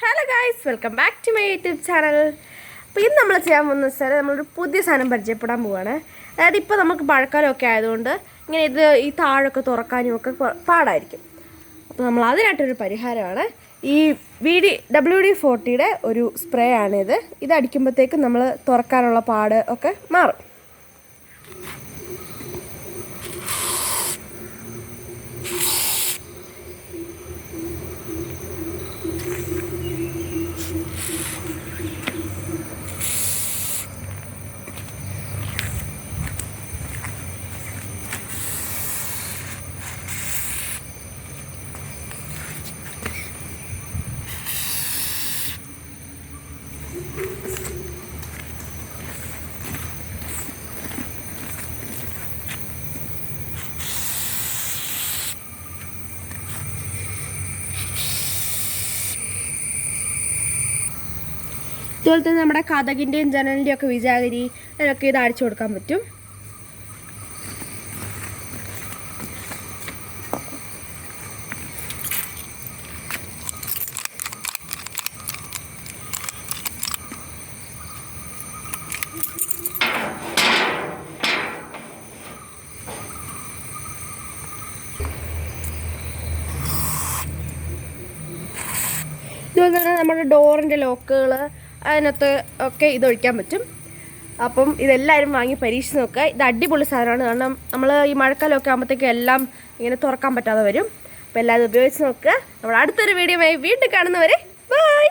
Hello guys welcome back to my YouTube channel അപ്പോൾ ഇന്ന് നമ്മൾ ചെയ്യാൻ പോകുന്ന വെച്ചാൽ നമ്മളൊരു പുതിയ സാധനം പരിചയപ്പെടാൻ പോവുകയാണ് അതായത് ഇപ്പോൾ നമുക്ക് മഴക്കാലമൊക്കെ ആയതുകൊണ്ട് ഇങ്ങനെ ഇത് ഈ താഴൊക്കെ തുറക്കാനും ഒക്കെ പാടായിരിക്കും. അപ്പോൾ നമ്മൾ അതിനായിട്ടൊരു പരിഹാരമാണ്. ഈ വി ഡി ഡബ്ല്യു ഡി ഫോർട്ടിയുടെ ഒരു സ്പ്രേ ആണിത്. ഇത് അടിക്കുമ്പോഴത്തേക്കും നമ്മൾ തുറക്കാനുള്ള പാട് ഒക്കെ മാറും. ഇതുപോലെ തന്നെ നമ്മുടെ കഥകിന്റെയും ജനലിന്റെയും ഒക്കെ വിചാരി അതിനൊക്കെ ഇത് അടിച്ചു കൊടുക്കാൻ പറ്റും. നമ്മുടെ ഡോറിന്റെ ലോക്കുകൾ അതിനകത്ത് ഒക്കെ ഇതൊഴിക്കാൻ പറ്റും. അപ്പം ഇതെല്ലാവരും വാങ്ങി പരീക്ഷിച്ച് നോക്കുക. ഇത് അടിപൊളി സാധനമാണ്. കാരണം നമ്മൾ ഈ മഴക്കാലമൊക്കെ ആകുമ്പോഴത്തേക്കും എല്ലാം ഇങ്ങനെ തുറക്കാൻ പറ്റാതെ വരും. അപ്പോൾ എല്ലാവരും ഉപയോഗിച്ച് നോക്കുക. നമ്മൾ അടുത്തൊരു വീഡിയോ വീണ്ടും കാണുന്നവരെ ബൈ